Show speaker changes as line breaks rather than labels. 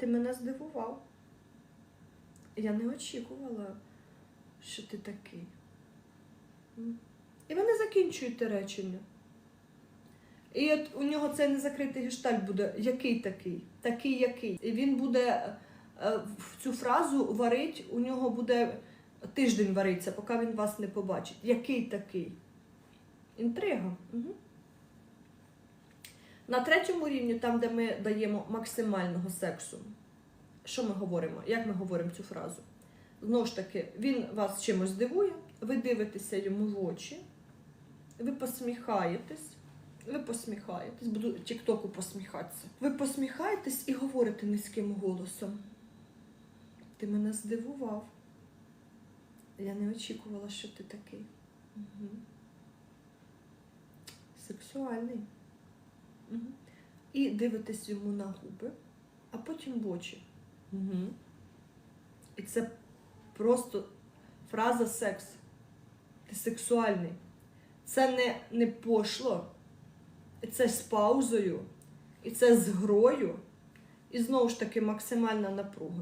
Ти мене здивував. Я не очікувала, що ти такий. І ви не закінчуєте речення. І от у нього цей незакритий гештальт буде який такий, такий який. І він буде е, в цю фразу варить, у нього буде тиждень вариться, поки він вас не побачить. Який такий? Інтрига. Угу. На третьому рівні, там, де ми даємо максимального сексу, що ми говоримо? Як ми говоримо цю фразу? Знову ж таки, він вас чимось здивує, ви дивитеся йому в очі, ви посміхаєтесь. Ви посміхаєтесь, буду тіктоку посміхатися. Ви посміхаєтесь і говорите низьким голосом. Ти мене здивував. Я не очікувала, що ти такий. Угу. Сексуальний. Угу. І дивитесь йому на губи, а потім в очі. Угу. І це просто фраза секс. Ти сексуальний. Це не, не пошло. І це з паузою, і це з грою, і знову ж таки максимальна напруга.